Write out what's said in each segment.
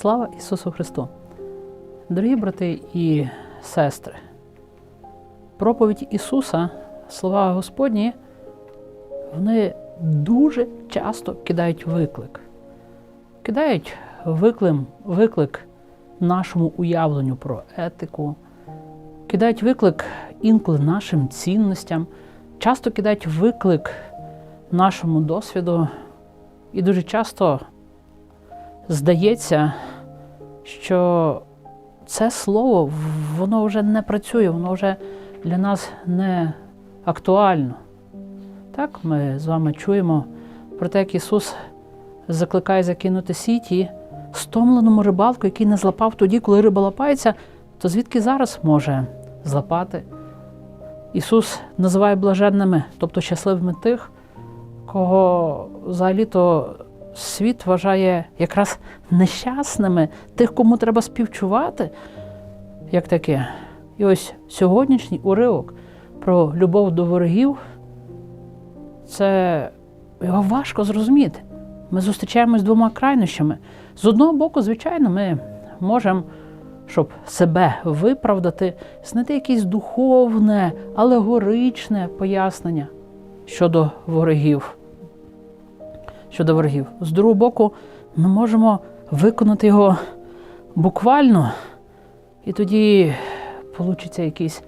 Слава Ісусу Христу! Дорогі брати і сестри, проповідь Ісуса, слова Господні, вони дуже часто кидають виклик. Кидають виклик, виклик нашому уявленню про етику, кидають виклик інколи нашим цінностям, часто кидають виклик нашому досвіду, і дуже часто здається, що це слово воно вже не працює, воно вже для нас не актуально. Так, ми з вами чуємо про те, як Ісус закликає закинути сіті стомленому рибалку, який не злапав тоді, коли риба лапається, то звідки зараз може злапати? Ісус називає блаженними, тобто щасливими тих, кого взагалі-то світ вважає якраз нещасними, тих, кому треба співчувати, як таке. І ось сьогоднішній уривок про любов до ворогів, це його важко зрозуміти. Ми зустрічаємось з двома крайнощами. З одного боку, звичайно, ми можемо, щоб себе виправдати, знайти якесь духовне, алегоричне пояснення щодо ворогів. Щодо ворогів. З другого боку, ми можемо виконати його буквально, і тоді получиться якийсь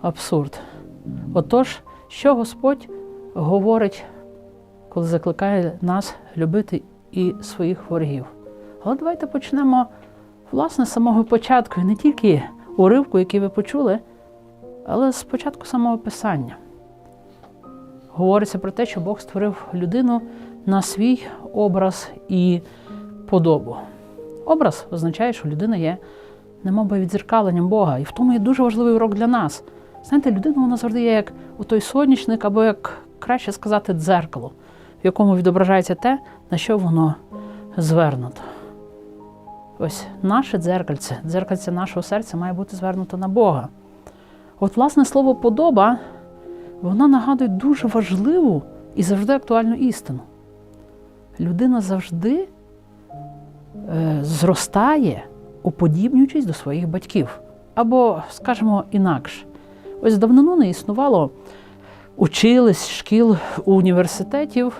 абсурд. Отож, що Господь говорить, коли закликає нас любити і своїх ворогів. Але давайте почнемо власне з самого початку, і не тільки уривку, який ви почули, але з початку самого писання. Говориться про те, що Бог створив людину на свій образ і подобу. Образ означає, що людина є немовби відзеркаленням Бога. І в тому є дуже важливий урок для нас. Знаєте, людина вона завжди є як отой сонячник, або як краще сказати, дзеркало, в якому відображається те, на що воно звернуто. Ось наше дзеркальце, дзеркальце нашого серця має бути звернуто на Бога. От, власне, слово подоба, воно нагадує дуже важливу і завжди актуальну істину. Людина завжди е, зростає, уподібнюючись до своїх батьків. Або, скажімо, інакше. Ось давнину не існувало учились, шкіл, університетів.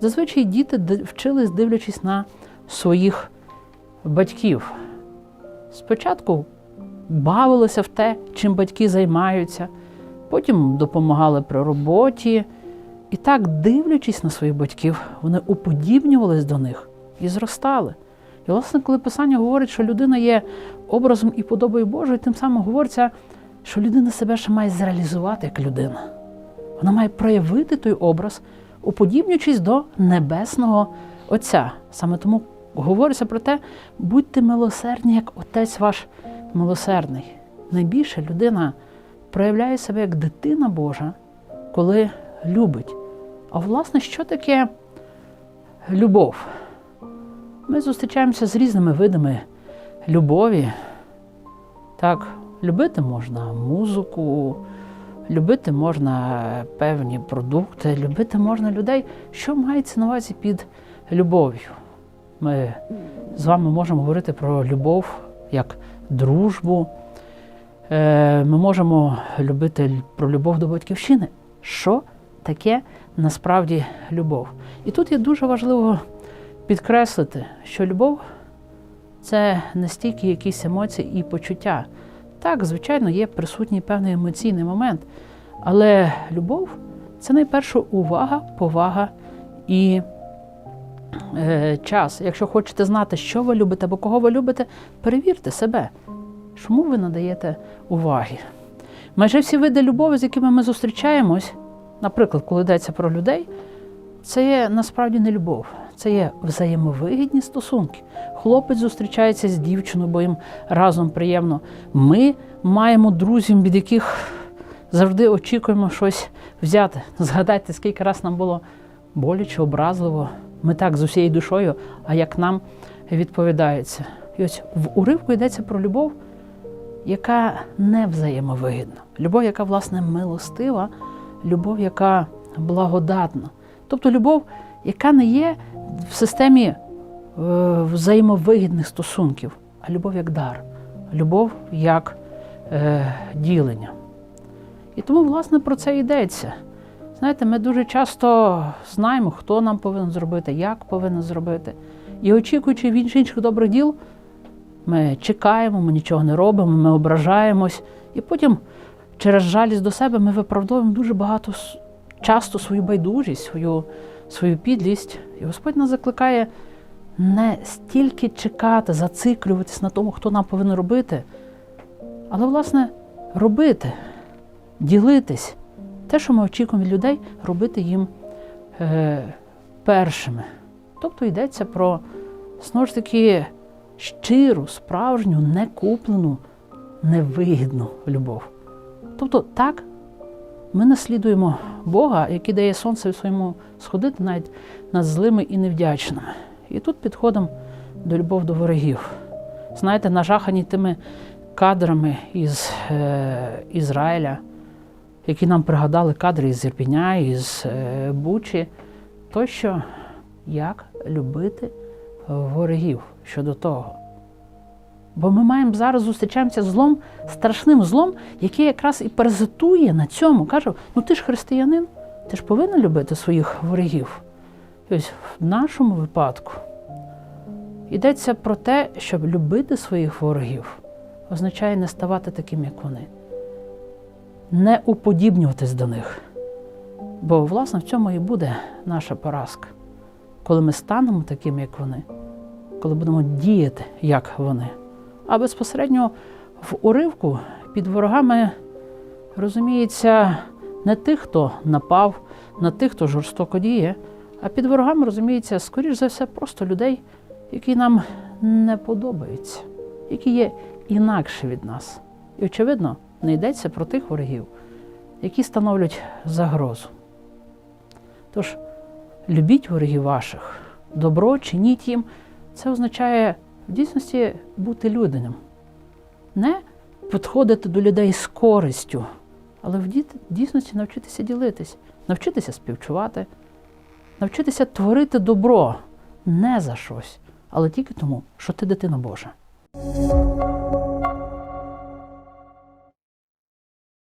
Зазвичай діти вчились, дивлячись на своїх батьків. Спочатку бавилися в те, чим батьки займаються, потім допомагали при роботі. І так, дивлячись на своїх батьків, вони уподібнювались до них і зростали. І, власне, коли Писання говорить, що людина є образом і подобою Божою, тим самим говориться, що людина себе ще має зреалізувати як людина. Вона має проявити той образ, уподібнюючись до Небесного Отця. Саме тому говориться про те, будьте милосердні, як Отець ваш милосердний. Найбільше людина проявляє себе як дитина Божа, коли любить. А власне, що таке любов? Ми зустрічаємося з різними видами любові. Так, любити можна музику, любити можна певні продукти, любити можна людей. Що мається на увазі під любов'ю? Ми з вами можемо говорити про любов як дружбу. Е, ми можемо любити про любов до батьківщини. Що таке насправді любов? І тут є дуже важливо підкреслити, що любов це не стільки якісь емоції і почуття. Так, звичайно, є присутній певний емоційний момент, але любов це найперше увага, повага і е, час. Якщо хочете знати, що ви любите або кого ви любите, перевірте себе, чому ви надаєте уваги. Майже всі види любові, з якими ми зустрічаємось, наприклад, коли йдеться про людей, це є насправді не любов, це є взаємовигідні стосунки. Хлопець зустрічається з дівчиною, бо їм разом приємно. Ми маємо друзів, від яких завжди очікуємо щось взяти. Згадайте, скільки раз нам було боляче, образливо. Ми так з усією душою, а як нам відповідається. І ось в уривку йдеться про любов, яка не взаємовигідна. Любов, яка, власне, милостива, любов, яка благодатна. Тобто любов, яка не є в системі взаємовигідних стосунків, а любов як дар, любов як е, ділення. І тому, власне, про це йдеться. Знаєте, ми дуже часто знаємо, хто нам повинен зробити, як повинен зробити. І очікуючи від інших добрих діл, ми чекаємо, ми нічого не робимо, ми ображаємось, і потім через жалість до себе ми виправдовуємо дуже багато часто свою байдужість, свою, свою підлість. І Господь нас закликає не стільки чекати, зациклюватись на тому, хто нам повинен робити, але, власне, робити, ділитись. Те, що ми очікуємо від людей, робити їм е, першими. Тобто йдеться про знову ж таки щиру, справжню, некуплену, невигідну любов. Тобто так ми наслідуємо Бога, який дає сонце своєму сходити навіть над злими і невдячними. І тут підходимо до любов до ворогів. Знаєте, нажахані тими кадрами із е, Ізраїля, які нам пригадали кадри із Ірпіня, із е, Бучі, тощо як любити ворогів щодо того. Бо ми маємо зараз зустрічаємося злом, страшним злом, який якраз і паразитує на цьому. Каже, ну ти ж християнин, ти ж повинен любити своїх ворогів. І ось в нашому випадку йдеться про те, щоб любити своїх ворогів означає не ставати таким, як вони, не уподібнюватись до них. Бо, власне, в цьому і буде наша поразка, коли ми станемо таким, як вони, коли будемо діяти, як вони. А безпосередньо в уривку під ворогами розуміється не тих, хто напав, не тих, хто жорстоко діє, а під ворогами розуміється, скоріш за все, просто людей, які нам не подобаються, які є інакше від нас. І, очевидно, не йдеться про тих ворогів, які становлять загрозу. Тож, любіть ворогів ваших, добро чиніть їм, це означає в дійсності бути людяним. Не підходити до людей з користю, але в дій- дійсності навчитися ділитись, навчитися співчувати, навчитися творити добро не за щось, але тільки тому, що ти дитина Божа.